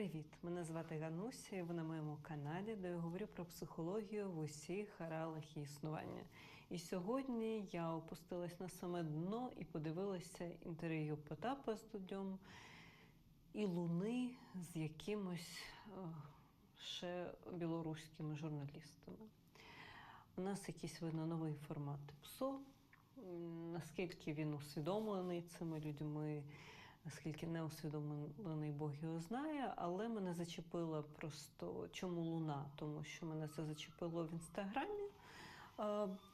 Привіт! Мене звати Гануся, і ви на моєму каналі, де я говорю про психологію в усіх аралах її існування. І сьогодні я опустилась на саме дно і подивилася інтерв'ю Потапа з Дудьом і Луни з якимось е, ще білоруськими журналістами. У нас якийсь видно новий формат ПСО. Наскільки він усвідомлений цими людьми, наскільки не усвідомлений Бог його знає, але мене зачепило просто чому луна, тому що мене це зачепило в інстаграмі.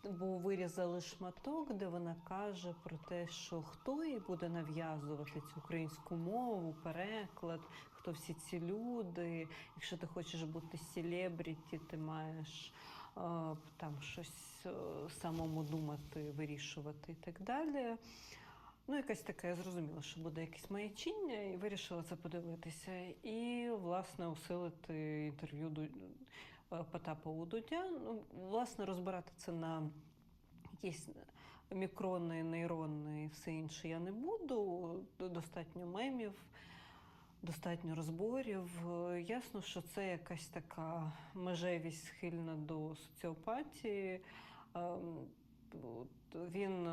Бо вирізали шматок, де вона каже про те, що хто їй буде нав'язувати цю українську мову, переклад, хто всі ці люди. Якщо ти хочеш бути селебріті, ти маєш там щось е, самому думати, вирішувати і так далі. Ну, якась така, я зрозуміла, що буде якесь маячіння, і вирішила це подивитися. І, власне, усилити інтерв'ю е, Потапа у Дудя. Ну, власне, розбирати це на якісь мікрони, нейрони і все інше я не буду. Достатньо мемів, достатньо розборів. Ясно, що це якась така межевість схильна до соціопатії. Ем, Він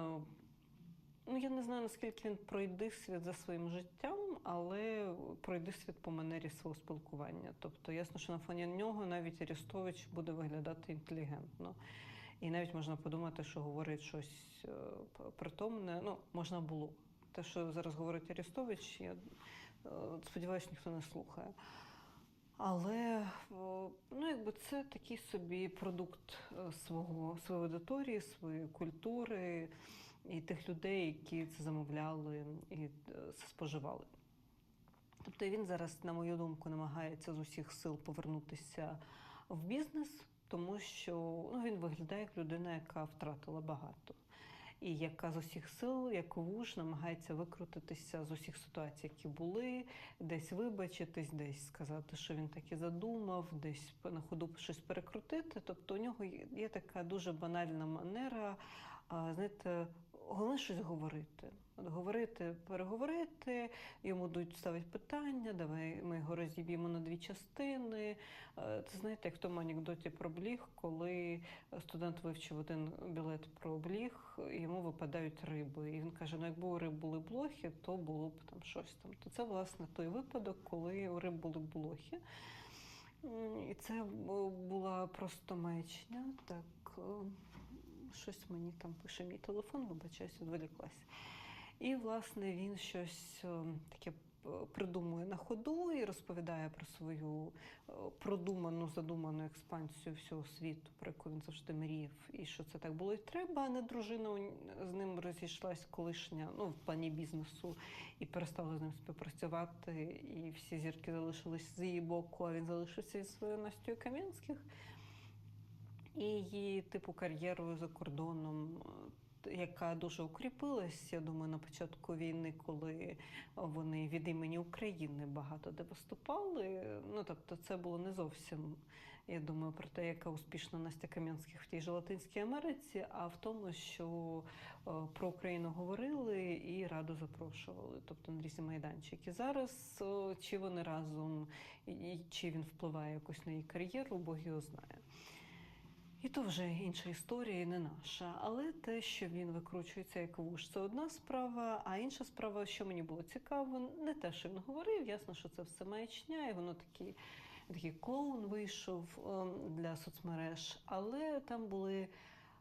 Ну, я не знаю, наскільки він пройде світ за своїм життям, але пройде світ по манері свого спілкування. Тобто, ясно, що на фоні нього навіть Арестович буде виглядати інтелігентно. І навіть можна подумати, що говорить щось е, притомне. Ну, можна було. Те, що зараз говорить Арестович, я е, сподіваюся, ніхто не слухає. Але ну, якби це такий собі продукт е, свого, своєї аудиторії, своєї культури і тих людей, які це замовляли і е, споживали. Тобто він зараз, на мою думку, намагається з усіх сил повернутися в бізнес, тому що ну, він виглядає як людина, яка втратила багато. І яка з усіх сил, як вуж, намагається викрутитися з усіх ситуацій, які були, десь вибачитись, десь сказати, що він так і задумав, десь на ходу щось перекрутити. Тобто у нього є така дуже банальна манера, знаєте, головне щось говорити. От говорити, переговорити, йому дуть ставить питання, давай ми його розіб'ємо на дві частини. Е, Це знаєте, як в тому анекдоті про бліг, коли студент вивчив один білет про бліг, йому випадають риби. І він каже: ну якби у риб були блохи, то було б там щось там. То це власне той випадок, коли у риб були блохи. І це була просто маячня. Так, е, щось мені там пише мій телефон, вибачаюсь, відволіклася. І, власне, він щось е, таке е, придумує на ходу і розповідає про свою е, продуману, задуману експансію всього світу, про яку він завжди мріяв, і що це так було і треба. А не дружина з ним розійшлась колишня, ну, в плані бізнесу, і перестала з ним співпрацювати. І всі зірки залишились з її боку, а він залишився зі своєю Настю Кам'янських. І її типу кар'єрою за кордоном, е, яка дуже укріпилась, я думаю, на початку війни, коли вони від імені України багато де виступали. Ну тобто, це було не зовсім, я думаю, про те, яка успішна Настя Кам'янських в тій же Латинській Америці, а в тому, що е, про Україну говорили і раду запрошували, тобто на різні майданчики. Зараз е, чи вони разом, чи він впливає якось на її кар'єру, Бог його знає. І то вже інша історія, не наша. Але те, що він викручується як вуж, це одна справа. А інша справа, що мені було цікаво, не те, що він говорив. Ясно, що це все маячня, і воно такий, такий клоун вийшов ем, для соцмереж. Але там були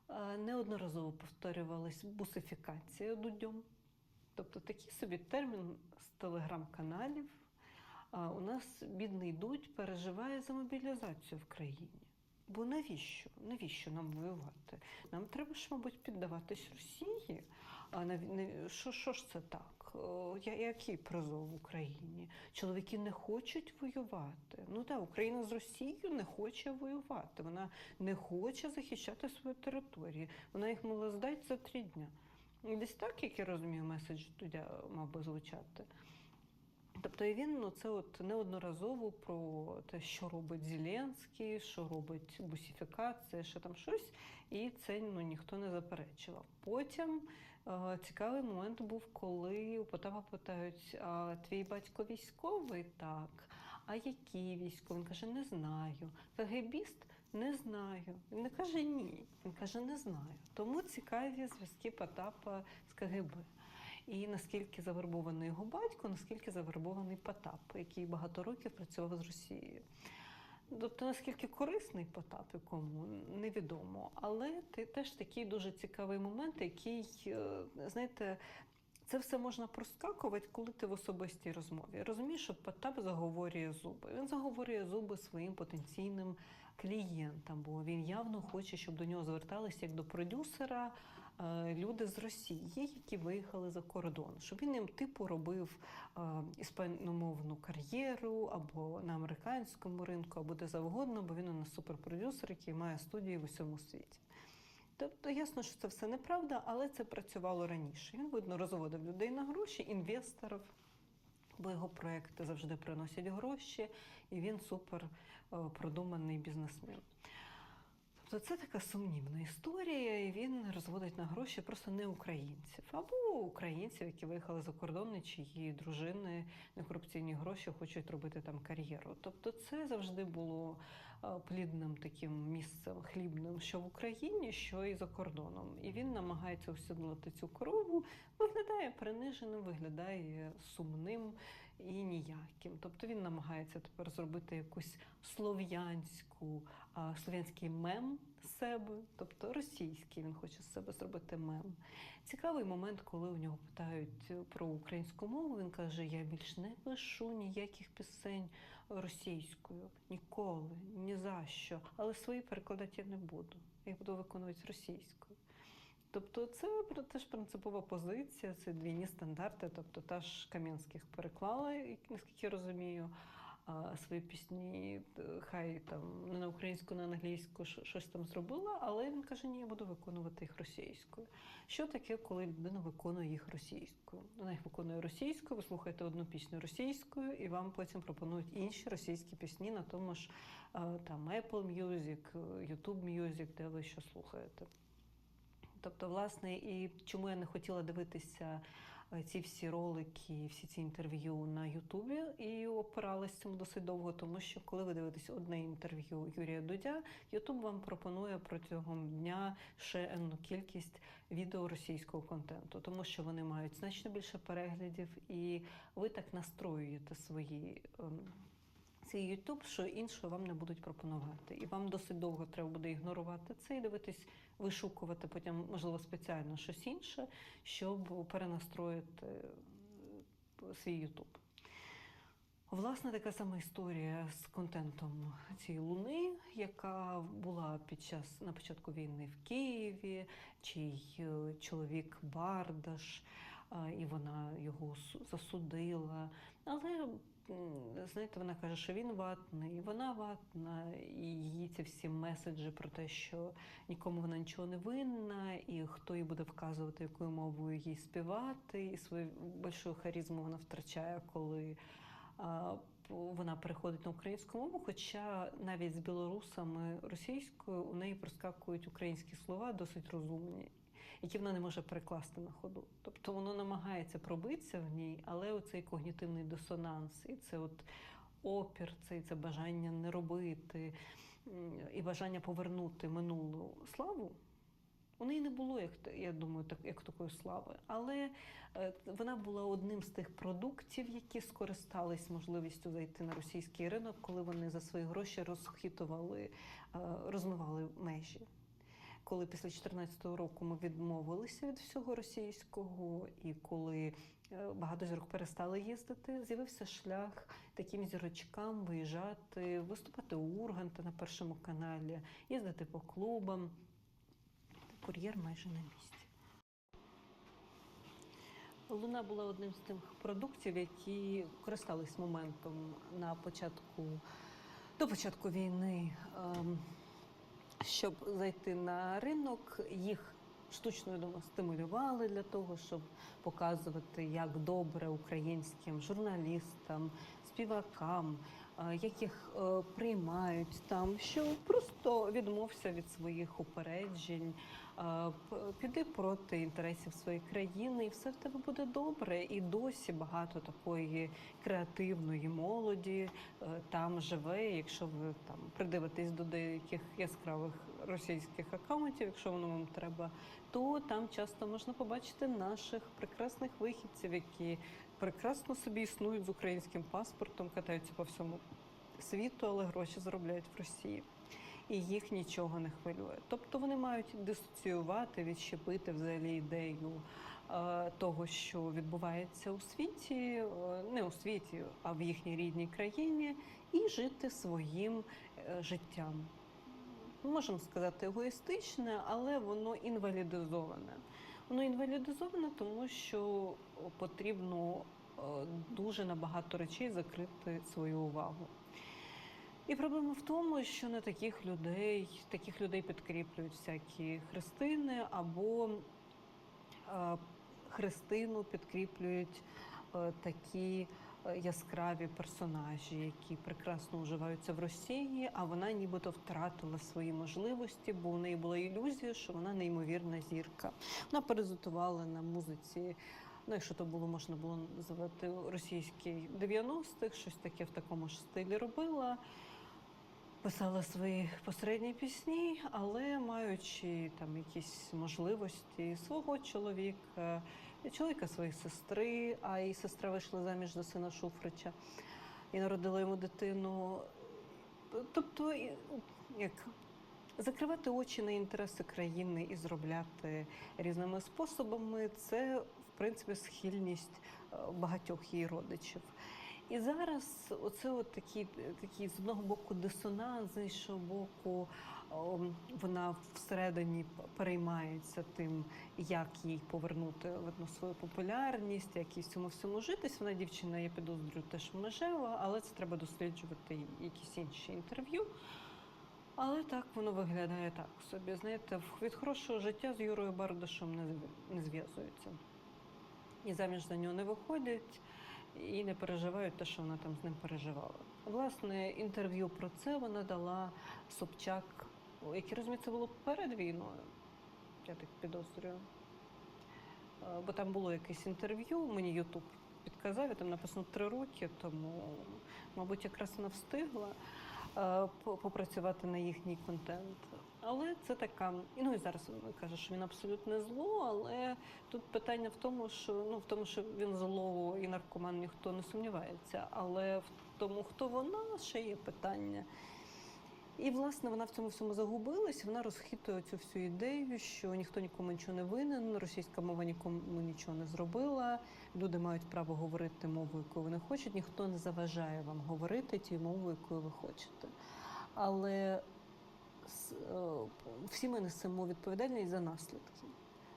е, неодноразово повторювались бусифікація дудьом. Тобто такий собі термін з телеграм-каналів. У нас бідний Дудь переживає за мобілізацію в країні. Бо навіщо? Навіщо нам воювати? Нам треба ж, мабуть, піддаватись Росії. А нав- що, що ж це так? Я- який призов в Україні? Чоловіки не хочуть воювати. Ну так, Україна з Росією не хоче воювати. Вона не хоче захищати свою територію. Вона їх мала здати за три дня. Десь так, як я розумію, меседж Дудя мав би звучати. Тобто і він ну, це от неодноразово про те, що робить Зеленський, що робить бусифікація, що там щось, і це ну, ніхто не заперечував. Потім е, цікавий момент був, коли у Потапа питають: а твій батько військовий? Так. А які військові? Він каже, не знаю. КГБіст не знаю. Він не каже ні. Він каже, не знаю. Тому цікаві зв'язки Потапа з КГБ. І наскільки завербований його батько, наскільки завербований Потап, який багато років працював з Росією. Тобто, наскільки корисний Потап кому, невідомо. Але ти теж такий дуже цікавий момент, який, е, знаєте, це все можна проскакувати, коли ти в особистій розмові. Розумієш, що Потап заговорює зуби. Він заговорює зуби своїм потенційним клієнтам, бо він явно хоче, щоб до нього зверталися як до продюсера люди з Росії, які виїхали за кордон, щоб він їм типу робив е, іспаномовну кар'єру або на американському ринку, або де завгодно, бо він у нас суперпродюсер, який має студії в усьому світі. Тобто ясно, що це все неправда, але це працювало раніше. Він, видно, розводив людей на гроші, інвесторів, бо його проекти завжди приносять гроші, і він супер е, продуманий бізнесмен. Тобто це така сумнівна історія, і він розводить на гроші просто не українців, або українців, які виїхали за кордон, і чиї дружини на корупційні гроші хочуть робити там кар'єру. Тобто це завжди було е, плідним таким місцем хлібним, що в Україні, що і за кордоном. І він намагається усідлати цю корову, виглядає приниженим, виглядає сумним і ніяким. Тобто він намагається тепер зробити якусь слов'янську, слов'янський мем з себе, тобто російський він хоче з себе зробити мем. Цікавий момент, коли у нього питають про українську мову, він каже: Я більш не пишу ніяких пісень російською, ніколи, ні за що. Але свої перекладати я не буду. Я буду виконувати російською. Тобто це теж принципова позиція, це двійні стандарти. Тобто та ж Кам'янських переклала, наскільки я розумію, а свої пісні, е, хай там не на українську, не на англійську щось там зробила, але він каже, ні, я буду виконувати їх російською. Що таке, коли людина виконує їх російською? Вона їх виконує російською, ви слухаєте одну пісню російською, і вам потім пропонують інші російські пісні на тому ж е, там Apple Music, е, YouTube Music, де ви що слухаєте. Тобто, власне, і чому я не хотіла дивитися ці всі ролики, всі ці інтерв'ю на Ютубі і опиралась цьому досить довго, тому що коли ви дивитесь одне інтерв'ю Юрія Дудя, Ютуб вам пропонує протягом дня ще енну кількість відео російського контенту, тому що вони мають значно більше переглядів, і ви так настроюєте свої. Цей Ютуб, що іншого вам не будуть пропонувати, і вам досить довго треба буде ігнорувати це і дивитись вишукувати потім, можливо, спеціально щось інше, щоб перенастроїти е, свій Ютуб. Власне, така сама історія з контентом цієї луни, яка була під час на початку війни в Києві, чий е, чоловік Бардаш, і вона його засудила. Але знаєте, вона каже, що він ватний, і вона ватна, і її ці всі меседжі про те, що нікому вона нічого не винна, і хто їй буде вказувати, якою мовою їй співати, і свою большу харизму вона втрачає, коли вона переходить на українську мову. Хоча навіть з білорусами російською у неї проскакують українські слова досить розумні. Які вона не може перекласти на ходу. Тобто воно намагається пробитися в ній, але оцей когнітивний дисонанс, і це от опір, це, це бажання не робити, і бажання повернути минулу славу. У неї не було, як я думаю, так як такої слави, але е, вона була одним з тих продуктів, які скористались можливістю зайти на російський ринок, коли вони за свої гроші розхитували, е, розмивали межі. Коли після 2014 року ми відмовилися від всього російського, і коли е, багато зірок перестали їздити, з'явився шлях таким зірочкам виїжджати, виступати у Урганта на першому каналі, їздити по клубам. Кур'єр майже на місці. Луна була одним з тих продуктів, які користались моментом на початку до початку війни, ем, щоб зайти на ринок. Їх штучно я думаю, стимулювали для того, щоб показувати, як добре українським журналістам, співакам, е, як їх е, приймають там, що просто відмовся від своїх упереджень, е, піди проти інтересів своєї країни, і все в тебе буде добре. І досі багато такої креативної молоді там живе. Якщо ви там придивитесь до деяких яскравих російських акаунтів, якщо воно вам треба, то там часто можна побачити наших прекрасних вихідців, які прекрасно собі існують з українським паспортом, катаються по всьому світу, але гроші заробляють в Росії. І їх нічого не хвилює. Тобто вони мають дисоціювати, відщепити взагалі ідею е, того, що відбувається у світі, е, не у світі, а в їхній рідній країні, і жити своїм е, життям. Можемо сказати егоїстичне, але воно інвалідизоване. Воно інвалідизоване, тому що потрібно е, дуже набагато речей закрити свою увагу. І проблема в тому, що на таких людей, таких людей підкріплюють всякі хрестини або е, хрестину підкріплюють е, такі яскраві персонажі, які прекрасно уживаються в Росії, а вона нібито втратила свої можливості, бо у неї була ілюзія, що вона неймовірна зірка. Вона паразитувала на музиці. Ну, якщо то було можна було називати російський 90-х, щось таке в такому ж стилі робила. Писала свої посередні пісні, але маючи там якісь можливості свого чоловіка, чоловіка своєї сестри, а її сестра вийшла заміж за сина Шуфрича і народила йому дитину. Тобто, як закривати очі на інтереси країни і зробляти різними способами, це в принципі схильність е, багатьох її родичів. І зараз оце от такий, такий з одного боку дисонанс, з іншого боку, ом, вона всередині переймається тим, як їй повернути видно свою популярність, як їй в цьому всьому житись. Вона дівчина, я підозрюю, теж межева, але це треба досліджувати якісь інші інтерв'ю. Але так воно виглядає так собі. Знаєте, від хорошого життя з Юрою Бардашем не, зв- не зв'язуються. І заміж за нього не виходять, і не переживають те, що вона там з ним переживала. Власне, інтерв'ю про це вона дала Собчак, розумію, це було перед війною, я так підозрюю. Е, Бо там було якесь інтерв'ю, мені Ютуб підказав, і там написано три роки, тому, мабуть, якраз вона встигла е, попрацювати на їхній контент. Але це така, ну і зараз вона каже, що він абсолютне зло, але тут питання в тому, що ну в тому, що він зло і наркоман ніхто не сумнівається, але в тому, хто вона, ще є питання. І власне вона в цьому всьому загубилась. Вона розхитує цю всю ідею, що ніхто нікому нічого не винен, російська мова нікому нічого не зробила. Люди мають право говорити мовою, яку вони хочуть. Ніхто не заважає вам говорити тією мовою, якою ви хочете. Але всі ми несемо відповідальність за наслідки.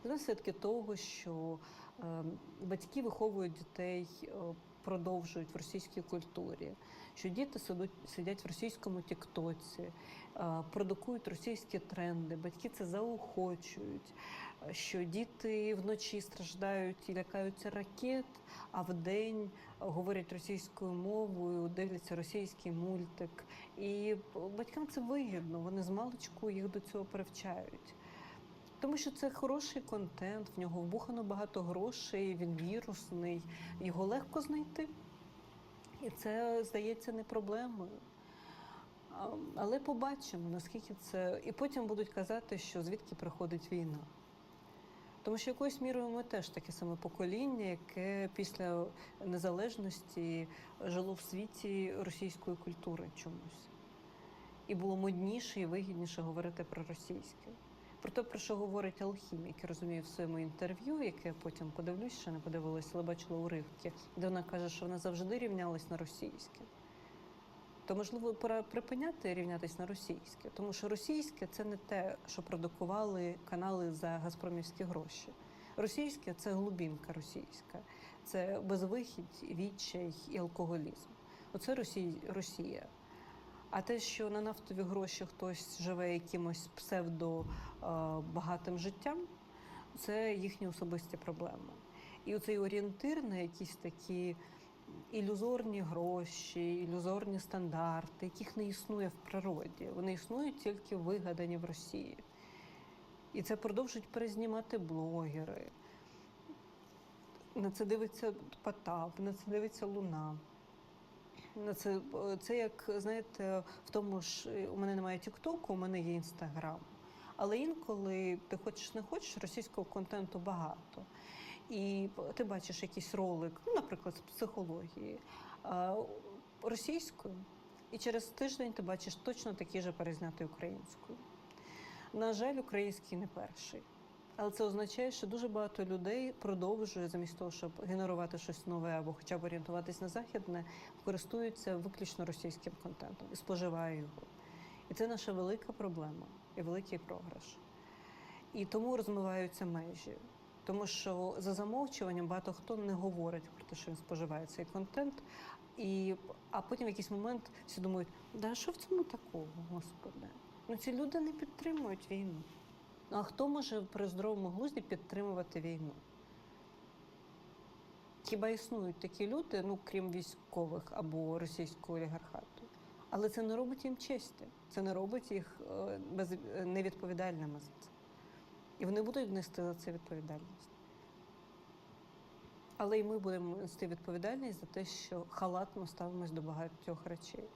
Наслідки того, що е, батьки виховують дітей, е, продовжують в російській культурі, що діти сидуть, сидять в російському тіктоці, е, продукують російські тренди, батьки це заохочують, е, що діти вночі страждають і лякаються ракет, а вдень говорять російською мовою, дивляться російський мультик. І батькам це вигідно, вони з маличку їх до цього привчають. Тому що це хороший контент, в нього вбухано багато грошей, він вірусний, його легко знайти. І це здається не проблемою. Але побачимо, наскільки це. І потім будуть казати, що звідки приходить війна. Тому що якоюсь мірою ми теж таке саме покоління, яке після незалежності жило в світі російської культури чомусь. І було модніше і вигідніше говорити про російське. Про те, про що говорить алхімік, я розумію в своєму інтерв'ю, яке я потім подивлюсь, ще не подивилася, але бачила уривки, де вона каже, що вона завжди рівнялась на російське. То можливо пора припиняти рівнятись на російське, тому що російське це не те, що продукували канали за газпромівські гроші. Російське це глубинка російська, це безвихідь, відчай і алкоголізм. Оце Росія. Росія. А те, що на нафтові гроші хтось живе якимось псевдо е, життям, це їхні особисті проблеми. І оцей орієнтир на якісь такі ілюзорні гроші, ілюзорні стандарти, яких не існує в природі. Вони існують тільки вигадані в Росії. І це продовжують перезнімати блогери. На це дивиться Потап, на це дивиться Луна. На це, це як, знаєте, в тому ж у мене немає Тіктоку, у мене є Інстаграм. Але інколи ти хочеш не хочеш, російського контенту багато. І ти бачиш якийсь ролик, ну, наприклад, з психології російською, і через тиждень ти бачиш точно такий же перезнятий українською. На жаль, український не перший. Але це означає, що дуже багато людей продовжує, замість того, щоб генерувати щось нове або хоча б орієнтуватись на західне, користуються виключно російським контентом і споживає його. І це наша велика проблема і великий програш. І тому розмиваються межі. Тому що за замовчуванням багато хто не говорить про те, що він споживає цей контент. І, а потім в якийсь момент всі думають, да що в цьому такого, господи? Ну ці люди не підтримують війну. Ну а хто може при здоровому глузді підтримувати війну? Хіба існують такі люди, ну крім військових або російського олігархату? Але це не робить їм честі, це не робить їх е, без, е, невідповідальними за це. І вони будуть нести за це відповідальність. Але і ми будемо нести відповідальність за те, що халатно ставимось до багатьох речей.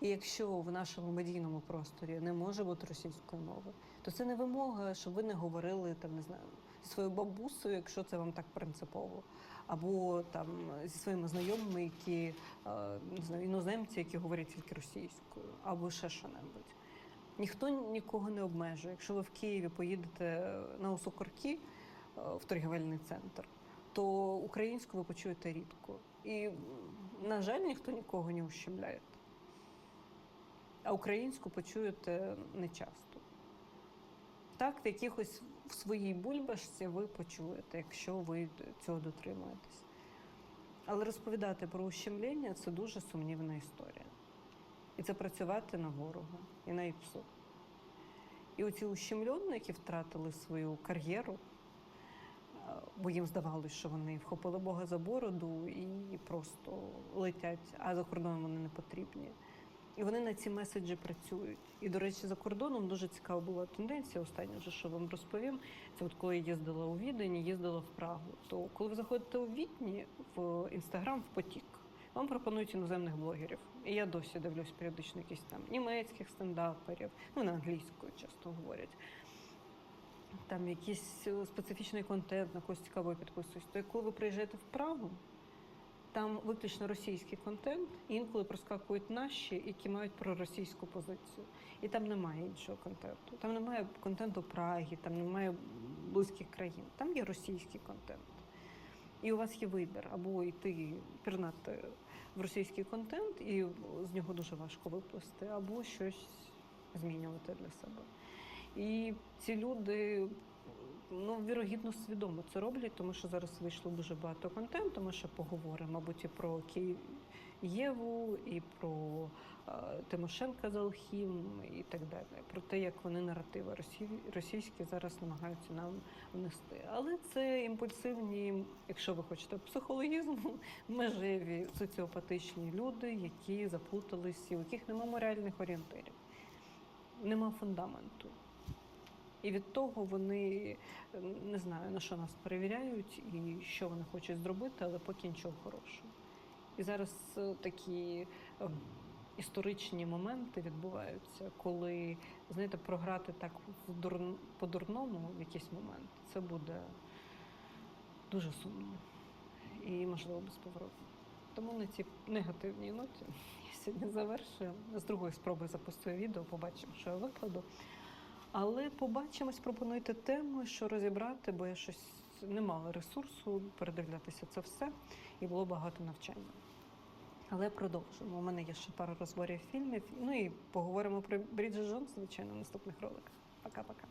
І якщо в нашому медійному просторі не може бути російської мови, то це не вимога, щоб ви не говорили там, не знаю, зі своєю бабусею, якщо це вам так принципово, або там зі своїми знайомими, які е, не знаю, іноземці, які говорять тільки російською, або ще що-небудь. Ніхто нікого не обмежує. Якщо ви в Києві поїдете на Осокорки е, в торгівельний центр, то українську ви почуєте рідко. І, на жаль, ніхто нікого не ущемляє. А українську почуєте не часто. Так, в якихось в своїй бульбашці ви почуєте, якщо ви цього дотримуєтесь. Але розповідати про ущемлення це дуже сумнівна історія. І це працювати на ворога і на ІПСУ. І оці ущемлені, які втратили свою кар'єру, бо їм здавалося, що вони вхопили Бога за бороду і просто летять, а за кордоном вони не потрібні. І вони на ці меседжі працюють. І, до речі, за кордоном дуже цікава була тенденція. Останнє вже що вам розповім. Це от коли я їздила у Відень, їздила в Прагу. То коли ви заходите у Відні в інстаграм в потік, вам пропонують іноземних блогерів. І я досі дивлюсь періодично якісь там німецьких стендаперів, ну на англійською часто говорять. Там якийсь е, специфічний контент, на когось цікаво підписуюсь. То коли ви приїжджаєте в Прагу, там виключно російський контент, інколи проскакують наші, які мають проросійську позицію. І там немає іншого контенту. Там немає контенту Праги, там немає близьких країн. Там є російський контент. І у вас є вибір або йти пірнати в російський контент, і з нього дуже важко виплисти, або щось змінювати для себе. І ці люди ну, вірогідно свідомо це роблять, тому що зараз вийшло дуже багато контенту. Ми ще поговоримо, мабуть, і про Києву, і про Тимошенка з Алхім, і так далі. Про те, як вони наративи російські зараз намагаються нам внести. Але це імпульсивні, якщо ви хочете, психологізму, межеві соціопатичні люди, які заплутались, у яких немає моральних орієнтирів, нема фундаменту. І від того вони не знаю на що нас перевіряють і що вони хочуть зробити, але поки нічого хорошого. І зараз е, такі е, історичні моменти відбуваються, коли знаєте, програти так в дур... по-дурному в якийсь момент, це буде дуже сумно і можливо безповоротно. Тому на цій негативній ноті я сьогодні завершую. З другої спроби запустую відео, побачимо, що я викладу. Але побачимось, пропонуйте тему, що розібрати, бо я щось не мала ресурсу передивлятися це все, і було багато навчання. Але продовжимо. У мене є ще пара розборів фільмів. Ну і поговоримо про Бріджа Джонс, звичайно, в наступних роликах. Пока-пока.